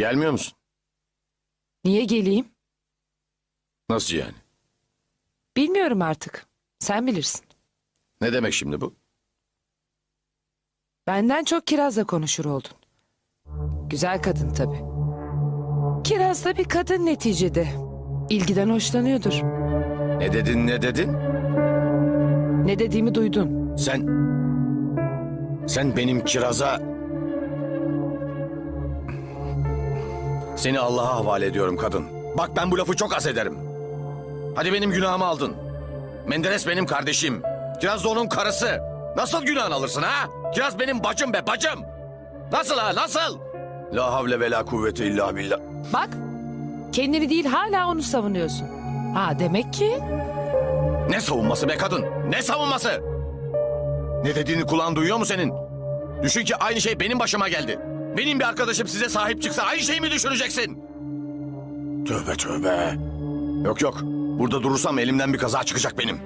Gelmiyor musun? Niye geleyim? Nasıl yani? Bilmiyorum artık. Sen bilirsin. Ne demek şimdi bu? Benden çok Kiraz'la konuşur oldun. Güzel kadın tabii. Kiraz da bir kadın neticede. İlgiden hoşlanıyordur. Ne dedin ne dedin? Ne dediğimi duydun. Sen... Sen benim kiraza... Seni Allah'a havale ediyorum kadın. Bak ben bu lafı çok az ederim. Hadi benim günahımı aldın. Menderes benim kardeşim. Kiraz da onun karısı. Nasıl günahını alırsın ha? Kiraz benim bacım be bacım. Nasıl ha nasıl? La havle ve la kuvvete illa billah. Bak, kendini değil hala onu savunuyorsun. Ha demek ki Ne savunması be kadın? Ne savunması? Ne dediğini kulağın duyuyor mu senin? Düşün ki aynı şey benim başıma geldi. Benim bir arkadaşım size sahip çıksa aynı şeyi mi düşüneceksin? Tövbe tövbe. Yok yok. Burada durursam elimden bir kaza çıkacak benim.